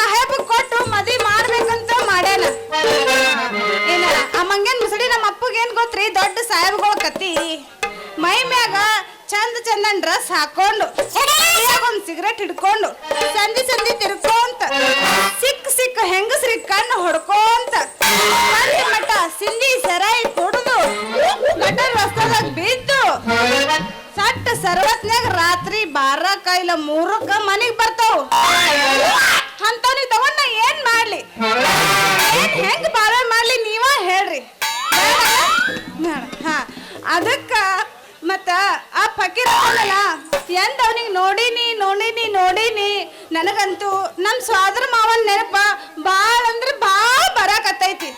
ಸಾಹೇಬ ಕೊಟ್ಟು ಮದ್ವೆ ಮಾಡ್ಬೇಕಂತ ಮಾಡ್ಯಾನ. ಏನ, ಆ ಮುಸಡಿ ನಮ್ಮ ಅಪ್ಪಗೇನ್ ಗೊತ್ತ್ರಿ? ದೊಡ್ಡ ಸಾಹೇಬ್ಗಳ ಕತಿ ಮೈ ಮ್ಯಾಗ ಚಂದ ಚಂದನ್ ಡ್ರೆಸ್ ಹಾಕೊಂಡು ಒಂದ್ ಸಿಗರೇಟ್ ಹಿಡ್ಕೊಂಡು, ಸಂಧಿ ಸಂಧಿ ತಿರ್ಕೊಂತ ಸಿಕ್ ಸಿಕ್ ಹೆಂಗಸ್ರಿ ಕಣ್ಣು ಹೊಡ್ಕೊಂತ ಮಠ ಸಿಂಧಿ ಸರಾಯಿ ಬಾರಕ್ಕ ಇಲ್ಲ ಮೂರಕ್ಕ ಮನೆಗ್ ಬರ್ತಾವ. ಅಂತವ್ನಿಗೆ ತಗೊಂಡ್ ಏನ್ ಮಾಡ್ಲಿ? ಹೆಂಗ್ ಬಾರ ಮಾಡ್ಲಿ ನೀವ ಹೇಳ್ರಿ. ಅದಕ್ಕ ಮತ್ತ ಆ ಫಕೀರ್ ಅಲ್ಲ ಎಂದ ನೋಡಿನಿ ನೋಡಿನಿ ನೋಡಿನಿ. ನನಗಂತೂ ನಮ್ ಸ್ವಾದ್ರ ಮಾವನ್ ನೆನಪ ಬಾಳ ಅಂದ್ರೆ ಬಾಳ ಬರಾಕತ್ತೈತಿ.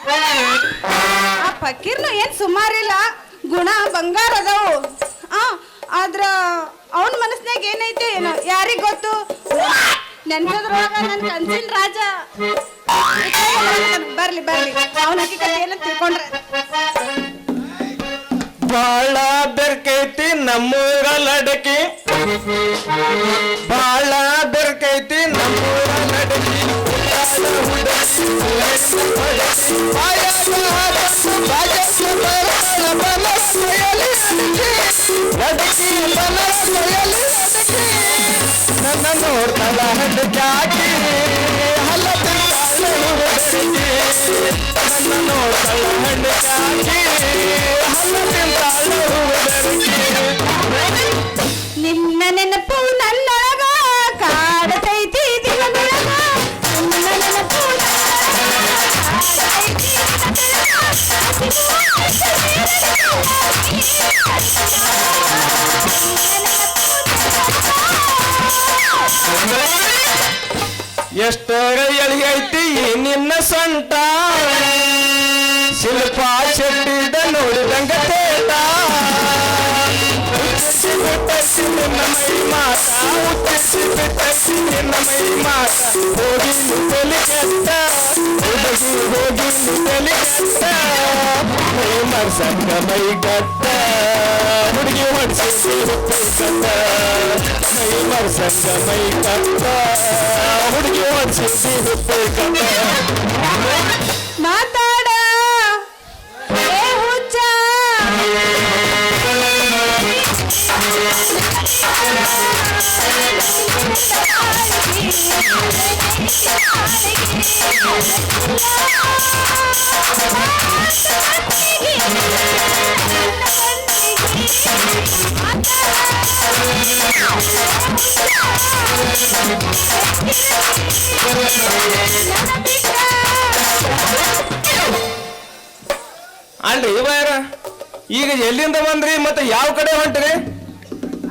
ಆ ಫಕೀರ್ನು ಏನ್ ಸುಮಾರಿಲ್ಲ, ಗುಣ ಬಂಗಾರ ಅದಾವು ನೆನ್ಸದ್ರೊಳಗ ನನ್ ಕನ್ಸಿನ ರಾಜ ಬರ್ಲಿ ಬರ್ಲಿ ಅವನ ಹಕ್ಕಿಕತೆ ಏನಂತ ತಿಳ್ಕೊಂಡ್ರೆ ಬಾಳ ಬೆರ್ಕೈತಿ ನಮ್ಮೂರ ಲಡಕಿ ಬಾಳ ಬೆರ್ಕೈತಿ ನಮ್ಮೂರ ಲಡಕಿ ಲಡಕಿ ನನ್ನ ನೋಡ್ತಾಳ ಹಡ್ಡಾಕಿ ಹಲ್ಲ ತಿಂತಾಳ ನನ್ನ ನೋಡ್ತಾಳ దంటాల శిల్ప చెట్టి దన్నుడి దంగతేట మాతా ಉಚ್ಚಿಸಿ ಬಿಟ್ಟೈತಿ ನಿನ್ನ ಮೈ ಮಾತ ಉಚ್ಚಿಸಿ ಬಿಟ್ಟೈತಿ ನಿನ್ನ ಮೈ ಮಾತ ಹೋಗಿ ತಲೆ ಕೆಟ್ಟ ಹುಡುಗಿ ಹೋಗಿ ತಲೆ ಕೆಟ್ಟ ಮೈ ಮರ್ಸಂಗ ಮೈ ಗಟ್ಟ ಹುಡುಗಿ ಹೊಡ್ಸಿ ಕಟ್ಟ ಮೈ ಮರ್ಸಂಗ ಮೈ ಕಟ್ಟ ಹುಡುಗಿ ಹೊಡ್ಸಿ ಕಟ್ಟ ಅಲ್ರಿ ಇವಾರ ಈಗ ಎಲ್ಲಿಂದ ಬಂದ್ರಿ ಮತ್ತೆ ಯಾವ ಕಡೆ ಹೊಂಟ್ರಿ?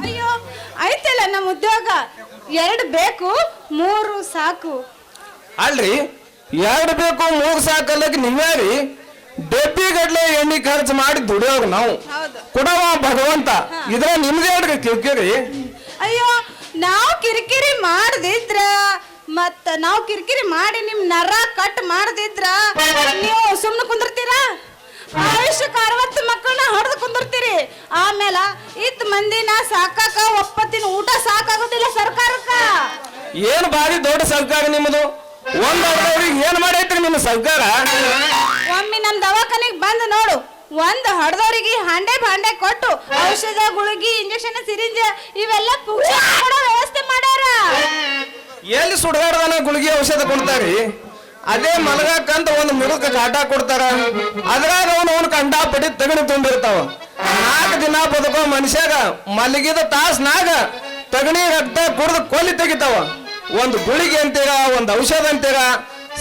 ಅಯ್ಯೋ ಐತಲ್ಲ ನಮ್ಮ ಉದ್ಯೋಗ. ಎರಡು ಬೇಕು ಮೂರು ಸಾಕು. ಅಲ್ರಿ ಎರಡು ಬೇಕು ಮೂರು ಸಾಕಲ್ಲಕ್ಕೆ ನೀವ್ಯಾರಿ ಡೆಪ್ಪಿ ಗಡ್ಲೆ ಎಣ್ಣೆ ಖರ್ಚು ಮಾಡಿ ದುಡಿಯೋಗ ನಾವು. ಕೊಡವ ಭಗವಂತ. ಇದ್ರ ನಿಮ್ಗೆ ಹೇಳ್ರಿ ಕಿರಿಕಿರಿ ಅಯ್ಯೋ ನಾವು ಕಿರಿಕಿರಿ ಮಾಡದಿದ್ರ ಮತ್ತ ನಾವು ಕಿರಿಕಿರಿ ಮಾಡಿ ನಿಮ್ ನರ ಕಟ್ ಮಾಡದಿದ್ರ ನೀವು ಸುಮ್ಮನೆ ಕುಂದಿರ್ತೀರಾ? ಆಯುಷ್ಯಕ್ಕೆ ಅರವತ್ತು ಮಕ್ಕಳನ್ನ ಹೊಡೆದು ಕುಂದಿರ್ತೀರಿ. ಆಮೇಲೆ ಇತ್ ಮಂದಿನ ಸಾಕಾಕ ಒಪ್ಪತ್ತಿನ ಊಟ ಸಾಕಾಗೋದಿಲ್ಲ ಸರ್ಕಾರಕ್ಕ. ಏನ್ ಬಾರಿ ದೊಡ್ಡ ಸರ್ಕಾರ ನಿಮ್ಮದು ಒಂದ್ ಅವ್ರಿಗೆ ಏನ್ ಮಾಡೈತ್ರಿ ನಿಮ್ಮ ಸರ್ಕಾರ? ಒಮ್ಮೆ ನಮ್ ದವಾಖಾನಿಗ್ ಬಂದು ನೋಡು. ಒಂದ್ ಹಡ್ದವ್ರಿಗೆ ಹಂಡೆ ಭಾಂಡೆ ಕೊಟ್ಟು ಔಷಧ ಗುಳಿಗಿ ಇಂಜೆಕ್ಷನ್ ಸಿರಿಂಜ ಇವೆಲ್ಲ ಪುಕ್ಷ ಮಾಡೋ ವ್ಯವಸ್ಥೆ ಮಾಡ್ಯಾರ. ಎಲ್ಲಿ ಸುಡಗಾಡ್ದಾನ ಗುಳಿಗೆ ಔಷಧ ಕೊಡ್ತಾರಿ? ಅದೇ ಮಲಗಾಕಂತ ಒಂದು ಮುರುಕ ಕಾಟ ಕೊಡ್ತಾರ. ಅದ್ರಾಗ ಅವನು ಅವನು ಕಂಡಾಪಟ್ಟಿ ತಗಣಿ ತುಂಬಿರ್ತಾವ. ನಾಲ್ಕು ದಿನ ಬದುಕೋ ಮನುಷ್ಯಾಗ ಮಲಗಿದ ತಾಸ್ನಾಗ ತಗಣಿ ರಕ್ತ ಕುಡ್ದು ಕೊಲ್ಲಿ ತೆಗಿತಾವ. ಒಂದು ಗುಳಿಗೆ ಅಂತೀರಾ ಒಂದು ಔಷಧ ಅಂತೀರಾ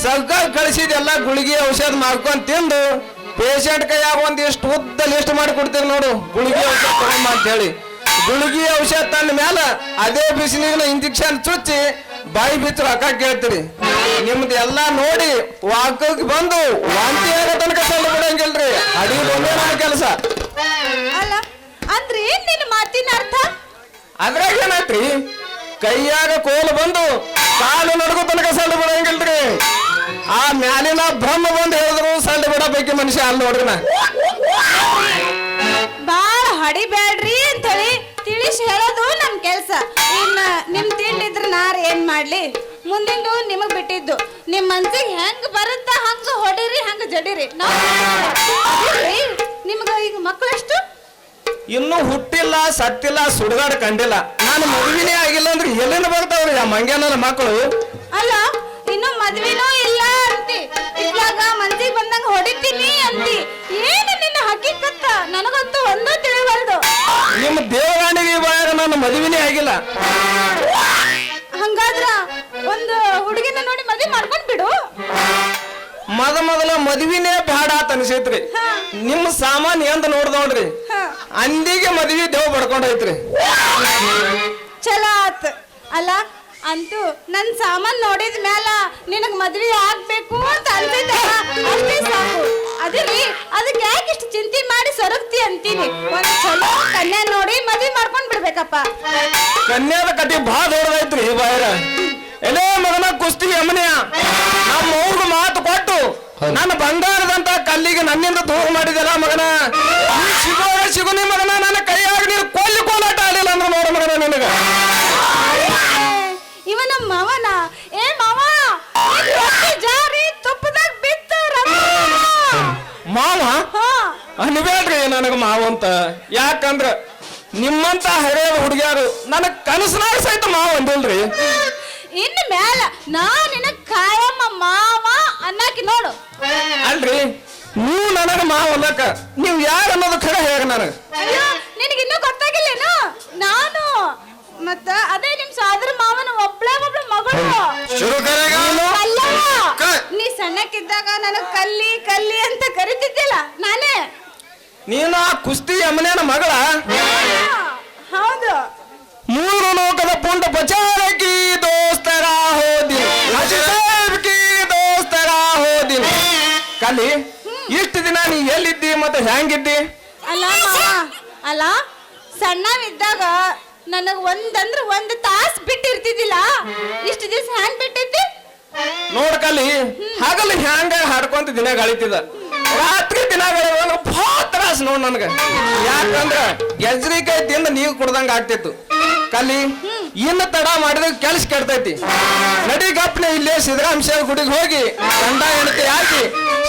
ಸರ್ಕಾರ ಕಳಿಸಿದೆಲ್ಲ ಗುಳಿಗೆ ಔಷಧ ಮಾಡ್ಕೊಂಡು ತಿಂದು ಪೇಷಂಟ್ ಕೈಯಾಗ ಒಂದಿಷ್ಟು ಉದ್ದ ಲಿಸ್ಟ್ ಮಾಡಿ ಕೊಡ್ತೀರಿ ನೋಡು ಗುಳಿಗೆ ಔಷಧ ತಗೊಂಬ ಅಂತ ಹೇಳಿ. ಗುಳಿಗೆ ಔಷಧ ತಂದ ಮೇಲೆ ಅದೇ ಬಿಸಿನೀರಿನ ಇಂಜೆಕ್ಷನ್ ಚುಚ್ಚಿ ಬಾಯಿ ಬಿಚ್ಚು ರೊಕ್ಕ ಕೇಳ್ತೀರಿ. ನಿಮ್ದು ಎಲ್ಲಾ ನೋಡಿ ವಾಕಕ್ಕೆ ಬಂದು ವಾಂತಿ ಆಗೋ ತನಕ ಬಿಡಂಗಿಲ್ರಿ. ಅಡಿಗೆ ಒಂದೇ ನನ್ನ ಕೆಲಸ. ಅಲ್ಲ ಅಂದ್ರೆ ಏನ್ ನಿನ್ನ ಮಾತಿನ ಅರ್ಥ? ಅದ್ರಾಗ ಏನಾಯ್ತ್ರಿ? ಕೈಯಾಗ ಕೋಲು ಬಂದು ಕಾಲು ನಡುಗು ತನಕ ಸಲ್ಲ ಬಿಡಂಗಿಲ್ರಿ. ಆ ಮ್ಯಾಲಿನ ಬ್ರಹ್ಮ ಬಂದು ಹೇಳಿದ್ರು ಸಣ್ಣ ಬಿಡಬೇಕು ಮನುಷ್ಯ ಅಲ್ಲಿ ನೋಡ್ರಿ ನಾ. ಬಾಳ ಹಡಿಬ್ಯಾಡ್ರಿ ಅಂತ ಹೇಳಿ ತಿಳಿಸಿ ಹೇಳೋದು ನಮ್ ಕೆಲ್ಸ. ಇನ್ನ ನಿಮ್ ತಿಂಡಿದ್ರ ನಾರ್ ಮಾಡ್ಲಿ? ಮುಂದಿಂದು ನಿಮಗ್ ಬಿಟ್ಟಿದ್ದು. ನಿಮ್ ಮನ್ಸಿಗೆ ಹೆಂಗ್ ಬರುತ್ತ ಹಂಗ ಹೊಡಿರಿ ಹಂಗ ಜಡಿರಿ. ನಿಮ್ಗ ಈಗ ಮಕ್ಕಳಷ್ಟು ಇನ್ನು ಹುಟ್ಟಿಲ್ಲ ಸತ್ತಿಲ್ಲ ಸುಡುಗಾಡ ಕಂಡಿಲ್ಲ. ನಾನು ಮದುವೆನೇ ಆಗಿಲ್ಲ ಅಂದ್ರೆ ಎಲ್ಲಿಂದ ಬರ್ತಾವ್ರಿ ಆ ಮಂಗ್ಯಾನ ಮಕ್ಕಳು? ಅಲ್ಲ ಇನ್ನು ಮದ್ವಿನೂ ಇಲ್ಲ ಅಂತಿ. ಇವಾಗ ಮನ್ಸಿಗೆ ಬಂದಂಗ ಹೊಡಿತೀನಿ ಅಂತಿ. ಏನು ನಿನ್ನ ಹಕ್ಕಿಕತ್ತ ನನಗಂತೂ ಒಂದೂ ತಿಳಿವಲ್ದು. ನಿಮ್ಮ ದೇವರಾಣಿಗೆ ಇವಾಗ ನನ್ನ ಮದುವೆನೇ ಆಗಿಲ್ಲ. ಹಂಗಾದ್ರ ಒಂದು ಹುಡುಗಿನ ನೋಡಿ ಮದ್ವೆ ಮಾಡ್ಕೊಂಡ್ ಬಿಡು. ಮೊದ ಮೊದಲ ಮದುವೆನೇ ಬೇಡ ಅಂತ ಅನಿಸೈತ್ರಿ. ನಿಮ್ಮ ಸಾಮಾನ್ ಎಂತ ನೋಡ್ದ ನೋಡ್ರಿ ಹಾ. ಅಂದಿಗೆ ಮದ್ವಿ ದೇವ್ ಪಡ್ಕೊಂಡೈತ್ರಿ ಚಲೋ ಆತ್. ಅಲ್ಲ ಅಂತೂ ನನ್ ಸಾಮಾನ್ ನೋಡಿದ ಮ್ಯಾಲ ನಿನಗ್ ಮದ್ವೆ ಆಗ್ಬೇಕು ಅಂತ ಅನ್ಸಿದ್ದಲ್ಲ ಅಷ್ಟೇ ಸಾಕು. ಅದಿರಿ ಅದಕ್ಕೆ ಯಾಕೆ ಇಷ್ಟು ಚಿಂತೆ ಮಾಡಿ ಸೊರಗ್ತಿ ಅಂತೀನಿ? ಒಂದು ಚಲೋ ಕನ್ಯಾ ನೋಡಿ ಮದ್ವೆ ಮಾಡ್ಕೊಂಡ್ ಬಿಡ್ಬೇಕಪ್ಪ. ಕನ್ಯಾದ ಕಟ್ಟಿ ಬಾ ದೊಡ್ಡದೈತ್ರಿ ಬಾಯರ. ಎಲೇ ಮಗನ ಕುಸ್ತಿ ಯಮ್ಮನೇ ನಮ್ಮ ಮಾತು ಕೊಟ್ಟು ನನ್ನ ಬಂಗಾರದಂತ ಕಲ್ಲಿಗೆ ನನ್ನಿಂದ ದೂರ ಮಾಡಿದೆಲ್ಲ ಮಗನ? ಸಿಗೋ ಸಿಗು ನೀ ಮಗನ ನನ್ನ ಕೈಯಾಗ ನೀನು ಕೊಲ್ಲಿ ಕೋಲಾಟ ಆಡಿಲ್ಲ ಅಂದ್ರೆ ನೋಡ ಮಗನ ನನಗ. ಇವನ ನಮ್ಮ ಮಾವನ? ಏ ಮಾವ ಜಾರಿ ತುಪ್ಪದಾಗ ಬಿತ್ತ ರಮ್ಮ. ಮಾವ? ಹಾ. ಅನ್ಬೇಡ್ರಿ ನನಗ ಮಾವ ಅಂತ. ಯಾಕಂದ್ರ ನಿಮ್ಮಂತ ಹಳೆಯ ಹುಡುಗಿಯಾರು ನನ್ನ ಕನಸನಾಗ ಸಹಿತ ಮಾವ ಅಂದಿಲ್ರಿ. ಇನ್ನು ಮ್ಯಾಲ ನಾ ನಿನ್ನ ಕಾಯಮ್ಮ ಮಾವ. ಅನ್ನಕ್ಕೆ ನೋಡು. ಅಲ್ರಿ? ನೀವು ನನಗ ಮಾವ ಅಲ್ಲಕ ನೀವ್ ಯಾರು ಅನ್ನೋದು ಖರೆ ಹೇಗ ನನಗ. ಅಯ್ಯೋ ನಿನಗಿನ್ನೂ ಗೊತ್ತಾಗಿಲ್ಲೇನು? ನಾನು. ಮತ್ತ ಅದೇ ನಿಮ್ ಸಾದ್ರ ಮಾವನ ಒಬ್ಳೆ ಒಬ್ಳ ಮಗಳು. ಶುರು ಕರೆಗ ಕ- ನೀ ಸಣ್ಣಕ್ಕಿದ್ದಾಗ ನನಗ್ ಕಲ್ಲಿ ಕಲ್ಲಿ ಅಂತ ಕರಿತಿದ್ದಿಲ್ಲ. ನಾನೇ. ನೀನು ಆ ಕುಸ್ತಿ ಯಮನೇನ ಮಗಳ? ಹೌದು. ಮೂರು ಲೋಕದ ಪುಂಡ ಬಚಾರಕಿ ಕಲಿ ಇಷ್ಟು ದಿನ ನೀ ಎಲ್ಲಿದ್ದಿ ಮತ್ತೆ ಹೆಂಗಿದ್ದಿ ಅಲ್ಲ ಮಾವ ಅಲ್ಲ ಸಣ್ಣವಿದ್ದಾಗ ನನಗ್ ಒಂದಂದ್ರೆ ಒಂದ್ ತಾಸ್ ಬಿಟ್ಟಿರ್ತಿದ್ದಿಲ್ಲ. ಇಷ್ಟು ದಿವಸ ಹ್ಯಾಂಗ್ ಬಿಟ್ಟಿದ್ದಿ? ನೋಡ್ಕಲಿ ಹಗಲು ಹ್ಯಾಂಗ ಹಾಡ್ಕೊಂತ ದಿನ ಗಳಿತಿದ. ರಾತ್ರಿ ದಿನ ಗಳಿವಾಗ ಭಾಳ ತ್ರಾಸ ನೋಡ್ ನನ್ಗ. ಯಾಕಂದ್ರ ಎಜ್ರಿಕಾಯಿ ತಿಂದ ನೀವು ಕುಡ್ದಂಗ ಆಗ್ತಿತ್ತು. ಕಲಿ ಇನ್ನು ತಡ ಮಾಡಿದ ಕೆಲಸ ಕೆಡ್ತೈತಿ. ನಡಿ ಗಪ್ನೆ ಇಲ್ಲೇ ಸಿದ್ದರಾಮಶೇವ ಗುಡಿಗೆ ಹೋಗಿ ಗಂಡ ಹೆಂಡತಿ ಹಾಕಿ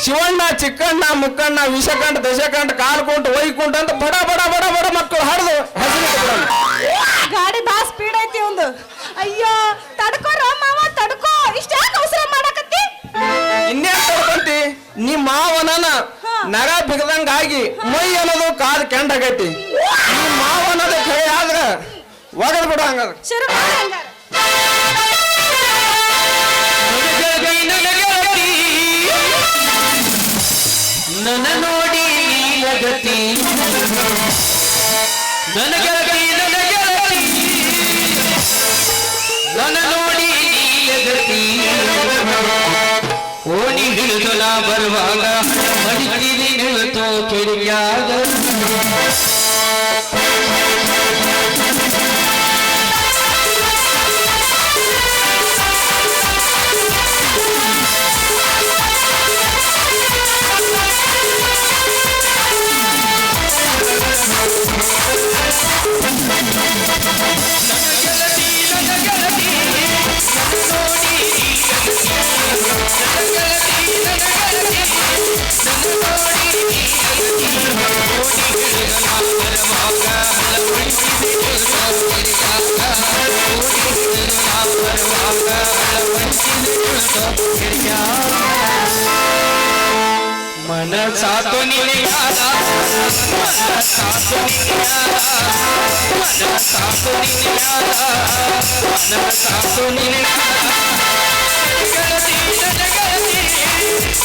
ಶಿವಣ್ಣ ಚಿಕ್ಕಣ್ಣ ಮುಕ್ಕಣ್ಣ ವಿಷಕಂಠ ದಶಕಂಠ ಕಾಲ್ಕೊಂಡ್ ಒಯ್ಕೊಂಡ್ ಅಂತ ಬಡ ಬಡ ಬಡ ಬಡ ಮಕ್ಕಳು ಹರಿದು ಹೆಸರು ಗಾಡಿ ಬಾ ಸ್ಪೀಡ್ ಐತಿ ಒಂದು. ಅಯ್ಯೋ ತಡ್ಕೋ ಮಾವ ತಡ್ಕೋ. ಇಷ್ಟ ಅವಸರ ಮಾಡಕತ್ತಿ? ಇನ್ನೇನ್ ತಡ್ಕೊಂತಿ? ನಿಮ್ಮ ಮಾವನ ನರ ಬಿಗದಂಗ ಆಗಿ ಮೈ ಅನ್ನೋದು ಕಾದ್ ಕೆಂಡಾಗೈತಿ. ನೀ ಮಾವನದ ಕೈ ಆದ್ರ ಒಗದ್ ಬಿಡು ಹಂಗಾದ್ರೆ. ಶುರು ಮಾಡು ಹಂಗಾರ. ನನ್ನ ನೋಡಿ ನೀಲಗತಿ ನನ್ನ ಗೆಳತಿ ನನ್ನ ಗೆಳತಿ ನನ್ನ ನೋಡಿ ನೀಲಗತಿ ಓಣಿ ಹಿಡಿದಲ ಬರುವಾಗ ಮಡಿತೀರಿ ನಿಲ್ತೋ ಕಿಡಿಯಾಗ ಮನ ಸಾತು ನಿನಗಾದ ಮನ ಸಾತು ನಿನಗಾದ ಮನ ಸಾತು ನಿನಗಾದ ಮನ ಸಾತು ನಿನಗಾದ ಗೆಳತಿ ನನ್ನ ಗೆಳತಿ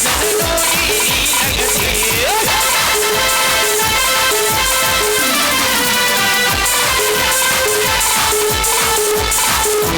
ನನ್ನ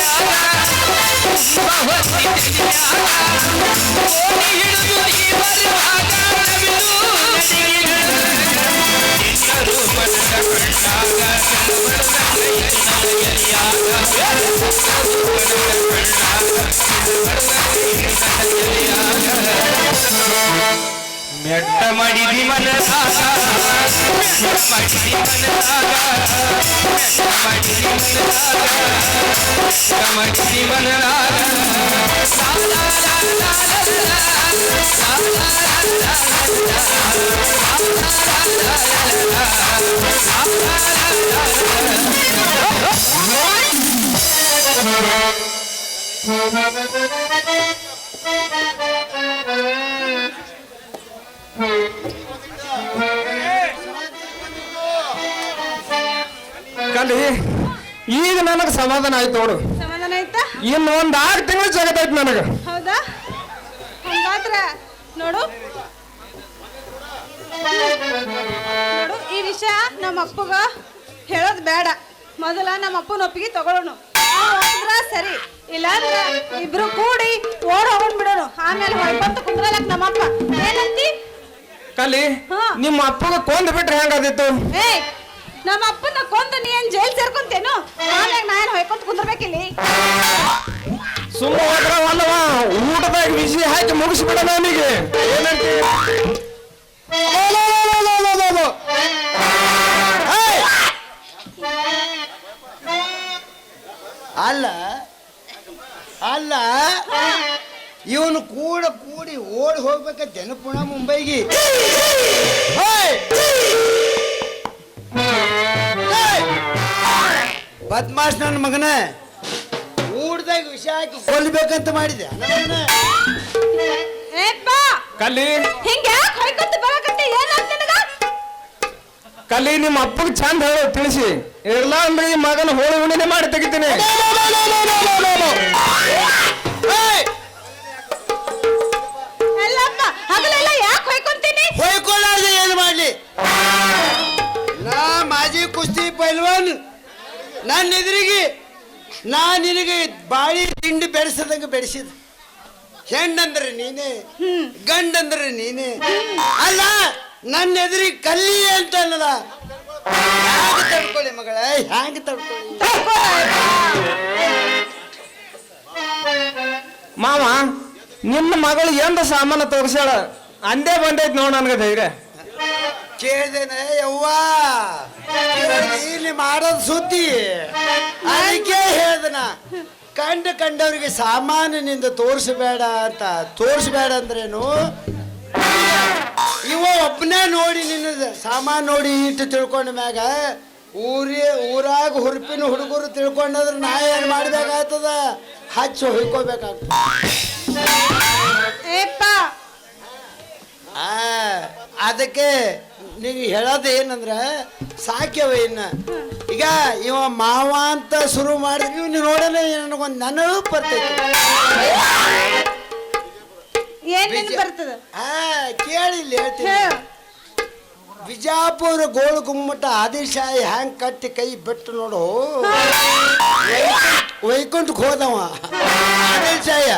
Yeah. ಮೆಟ್ಟ ಮಡಿದಿ ಮನಸಾಗ ಮಡಿದಿ ಮನಸಾಗ ಮಡಿದಿ ಮನಸಾಗ ಮಡಿದಿ ಮನಸಾಗ Thank you. ಲಾ ಲಾ ಲಾ ಲಾ ಲಾ ಲಾ ಲಾ ಕಲಿ ಈಗ ನನಗೆ ಸಮಾಧಾನ ಆಯ್ತು ನೋಡು. ಸಮಾಧಾನ ಆಯ್ತಾ? ಇನ್ನು ಒಂದ್ ಆರು ತಿಂಗಳು ಜಗತ್ತೈತಿ ನನಗೆ. ಹೌದಾ? ಹಂಗಾದ್ರ ನೋಡು. ನೋಡು ಈ ವಿಷಯ ನಮ್ಮ ಅಪ್ಪಗ ಹೇಳೋದು ಬೇಡ. ಮೊದಲ ನಮ್ಮ ಅಪ್ಪನ ಒಪ್ಪಿಗೆ ತಗೊಳ್ಳೋಣ ಹೋದ್ರ ಸರಿ. ಇಲ್ಲಾಂದ್ರೆ ಇಬ್ರು ಕೂಡಿ ಓಡ್ ಹೋಗೊಂಡ್ ಬಿಡೋಣ ಆಮೇಲೆ ಹೊಯ್ಕೊಂತ ಕುಂದ್ರಲಕ್ ನಮ್ಮಪ್ಪ ಏನಂತಿ? ಕಲಿ. ನಿಮ್ಮ ಅಪ್ಪಗ ಕೊಂದ್ ಬಿಟ್ರೆ ಹೆಂಗಾದಿತ್ತು? ಏಯ್ ನಮ್ಮ ಅಪ್ಪನ ಕೊಂದು ನೀ ಏನ್ ಜೈಲ್ ಸೇರ್ಕೊಂತೇನು? ಆಮ್ಯಾಗ ನಾ ಏನ್ ಹೊಯ್ಕೊಂತ ಕುಂದ್ರಬೇಕಿಲ್ಲಿ? ಸುಮ್ಮ ಹೋದ್ರ ಅಲ್ಲವ ಊಟದಾಗ ಬಿಸಿ ಹಾಕಿ ಮುಗಿಸ್ಬಿಡ ನನಗೆ ಏನಂತಿ. ಅಲ್ಲ ಅಲ್ಲ, ಇವನು ಕೂಡ ಕೂಡಿ ಓಡಿ ಹೋಗ್ಬೇಕ ಜನಪುಣ ಮುಂಬೈಗೆ! ಬದ್ಮಾಶ್ ನನ್ನ ಮಗನ. ಊಟದಾಗ ವಿಷ ಹಾಕಿ ಕೊಲ್ಬೇಕಂತ ಮಾಡಿದೆ ಕಲಿ ಹಿಂಗ ಯಾಕೆ ಹೊಯ್ಕೊಂತ ಬರಕತ್ತಿ? ಏನಾಗ್ತ ನಿನಗ? ಕಲಿ ನಿಮ್ಮ ಅಪ್ಪಗೆ ಚಂದ ಹೇಳು ತಿಳಿಸಿ. ಇರ್ಲಾ ಅಂದ್ರೆ ಈ ಮಗನ ಹೋಳಿ ಹುಣ್ಣಿನೆ ಮಾಡಿ ತೆಗಿತೀನಿ. ನನ್ನ ಎದುರಿಗೆ ನಾ ನಿನಗೆ ಬಾಳಿ ತಿಂಡಿ ಬೆಳೆಸದಂಗೆ ಬೆಳೆಸಿದ. ಹೆಣ್ಣಂದ್ರೆ ನೀನೇ ಗಂಡಂದ್ರೆ ನೀನೇ. ಅಲ್ಲ ನನ್ನ ಎದುರಿಗೆ ಕಲ್ಲಿ ಅಂತ ಅನ್ನದ. ಹ್ಯಾಂಗ ತಡ್ಕೊಳ್ಳಿ ಮಗಳ ಹ್ಯಾಂಗ ತಡ್ಕೊಳ್ಳಿ? ಮಾವ ನಿಮ್ಮ ಮಗಳು ಎಂದ ಸಾಮಾನು ತೋರಿಸ್ಯಾಳ? ಅಂದೇ ಬಂದೈತ್ ನೋಡ ನನಗೆ ಧೈರ್ಯ. ಕೇಳ್ದೇನೆ ಯವ್ವ. ಇಲ್ಲಿ ಮಾಡೋದು ಸುದ್ದಿ. ಅದಕ್ಕೆ ಹೇಳ್ದನ ಕಂಡ ಕಂಡವ್ರಿಗೆ ಸಾಮಾನಿನಿಂದ ತೋರಿಸಬೇಡ ಅಂತ. ತೋರಿಸಬೇಡ ಅಂದ್ರೇನು? ಇವ ಒಬ್ಬನೇ ನೋಡಿ ನಿನ್ನ ಸಾಮಾನು ನೋಡಿ ಇಟ್ಟು ತಿಳ್ಕೊಂಡ ಮ್ಯಾಗ ಊರಿ ಊರಾಗ ಹುರುಪಿನ ಹುಡುಗರು ತಿಳ್ಕೊಂಡ್ರೆ ನಾ ಏನು ಮಾಡ್ಬೇಕಾಗ್ತದ? ಹಚ್ಚಿ ಹೊಯ್ಕೋಬೇಕಾಗ್ತದ. ಅದಕ್ಕೆ ನೀವು ಹೇಳೋದು ಏನಂದ್ರೆ ಸಾಕ್ಯವ ಇನ್ನ. ಈಗ ಇವ ಮಾವ ಅಂತ ಶುರು ಮಾಡಿ ಇವ್ನು ನೋಡಲ್ಲ ನನಗೊಂದು ನನಗೆ ಬರ್ತೈತಿ. ಏನ್ ಬರ್ತದ? ಹಾ ಕೇಳಿಲ್ಲ ಹೇಳ್ತೀನಿ. ಹೇಳು. ಬಿಜಾಪುರ ಗೋಳು ಗುಮ್ಮಟ ಆದಿಶಾಹಿ ಹ್ಯಾಂಗ್ ಕಟ್ಟಿ ಕೈ ಬಿಟ್ಟು ನೋಡು. ವೈಕುಂಠಕ್ಕೆ ಹೋದವ. ಆದಿಶಾಯ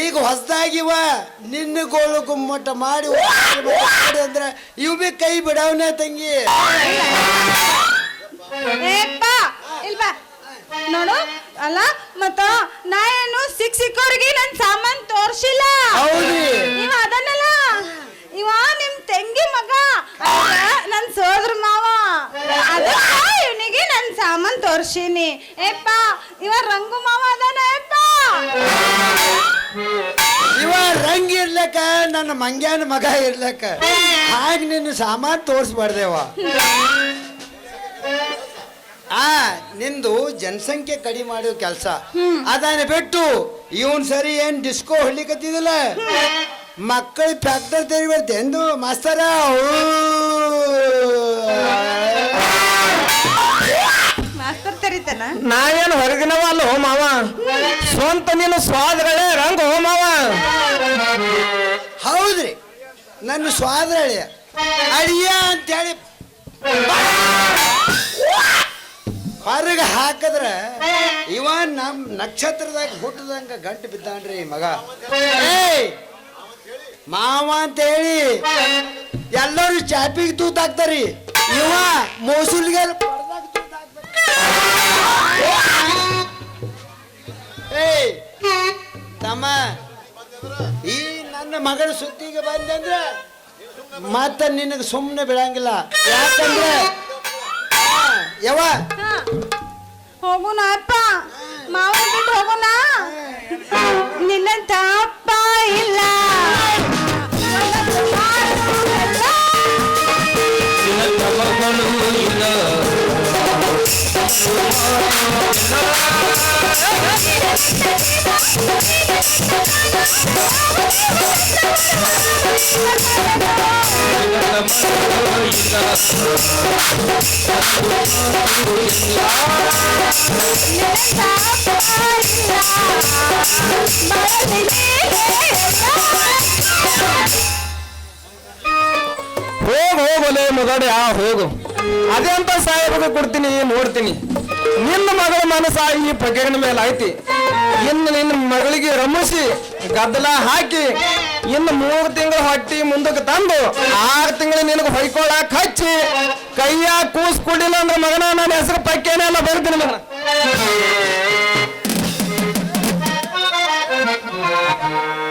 ಈಗ ಹೊಸದಾಗಿವ ನಿನ್ನ ಗೋಳು ಗುಮ್ಮಟ ಮಾಡಿ ಮಾಡಿ ಅಂದ್ರೆ ಇವ್ ಬಿ ಕೈ ಬಿಡವನೇ ತಂಗಿ. ಇಲ್ವಾ ನೋಡು ಅಲ್ಲ ಮತ್ತ ನಾ ಏನು ಸಿಕ್ ಸಿಕ್ಕೋರ್ಗಿ ನನ್ ಸಾಮಾನ್ ತೋರ್ಸಿಲ್ಲ. ಹೌದ್ರಿ. ಅದನ್ನೆಲ್ಲ ಅದನ್ನಲ್ಲ ಇವ ನಿಮ್ ತಂಗಿ ಮಗ? ನನ್ ಸೋದ್ರ ಮಾವ. ಅದಕ್ಕ ಇವನಿಗೆ ನನ್ ಸಾಮಾನ್ ತೋರ್ಸಿನಿ. ಏಪ್ಪ ಇವ ರಂಗು ಮಾವ ಅದಾನ ಏಪ್ಪ? ಇವ ರಂಗ್ ಇರ್ಲಕ್ಕ ನನ್ನ ಮಂಗ್ಯಾನ ಮಗ ಇರ್ಲಕ್ಕ. ಹಾಗೆ ನಿನ್ನ ಸಾಮಾನು ತೋರಿಸ್ಬಾರ್ದೇವ ಆ ನಿಂದು ಜನಸಂಖ್ಯೆ ಕಡಿಮೆ ಮಾಡೋ ಕೆಲಸ. ಅದನ್ನ ಬಿಟ್ಟು ಇವನ್ ಸರಿ ಏನ್ ಡಿಸ್ಕೋ ಹೊಡ್ಲಿಕತ್ತಿದಿಲ್ಲ? ಮಕ್ಕಳು ಫ್ಯಾಕ್ಟರ್ ತೆರಿಬಾರ್ದು ಎಂದು ಮಾಸ್ತರ ಮಾಸ್ತರ್ ತೆರಿತಾನ? ನಾವೇನು ಹೊರಗಿನವ ಅಲ್ಲ ಹೋ ಮಾವ? ಸ್ವಂತ ನೀನು ಸ್ವಾದಗಳೇ ರಂಗ ಹೋ ಮಾವ? ಹೌದ್ರಿ ನನ್ನ ಸ್ವಾದ್ರಳಿ. ಅಳಿಯ ಅಂತೇಳಿ. ಹೊರಗೆ ಹಾಕಿದ್ರ ಇವ ನಮ್ ನಕ್ಷತ್ರದಾಗ ಹುಟ್ಟದಂಗ ಗಂಟು ಬಿದ್ದಾನ್ರಿ ಮಗ. ಏಯ್ ಮಾವ ಅಂತ ಹೇಳಿ ಎಲ್ಲರೂ ಚಾಪಿಗೆ ತೂತಾಕ್ತಾರಿ ಇವ ಮೋಸುಲ್ಗೆ. ಏಯ್ ತಮ್ಮ, ಈ ನನ್ನ ಮಗಳ ಸುದ್ದಿಗೆ ಬಂದಂದ್ರೆ ಮತ್ತ ನಿನಗೆ ಸುಮ್ಮನೆ ಬಿಡಂಗಿಲ್ಲ. ಯಾಕಂದ್ರೆ ಯಾವ ಹೋಗುನ ಅಪ್ಪ ಮಾವ ಹೋಗ್ ಹೋಗಲೇ ಮೊದಡೆ ಆ ಹೋಗು. ಅದೇ ಅಂತ ಸಾಹೇಬಗೆ ಕೊಡ್ತೀನಿ ನೋಡ್ತೀನಿ. ನಿನ್ನ ಮಗಳ ಮನಸ್ಸ ಈ ಪಗರಿನ ಮೇಲೆ ಐತಿ. ಇನ್ನು ನಿನ್ನ ಮಗಳಿಗೆ ರಮಿಸಿ, ಗದ್ದಲ ಹಾಕಿ, ಇನ್ನು ಮೂರು ತಿಂಗಳ ಹೊಟ್ಟಿ ಮುಂದಕ್ಕೆ ತಂದು, ಆರು ತಿಂಗಳು ನಿನಗೆ ಹೊಯ್ಕೊಳಕ್ ಹಚ್ಚಿ ಕೈಯ ಕೂಸ್ ಕುಡಿಲ್ಲ ಅಂದ್ರೆ ಮಗನ, ನನ್ನ ಹೆಸರು ಪಕ್ಕೇನೆ ಎಲ್ಲ ಬರ್ತೀನಿ ಮಗನ.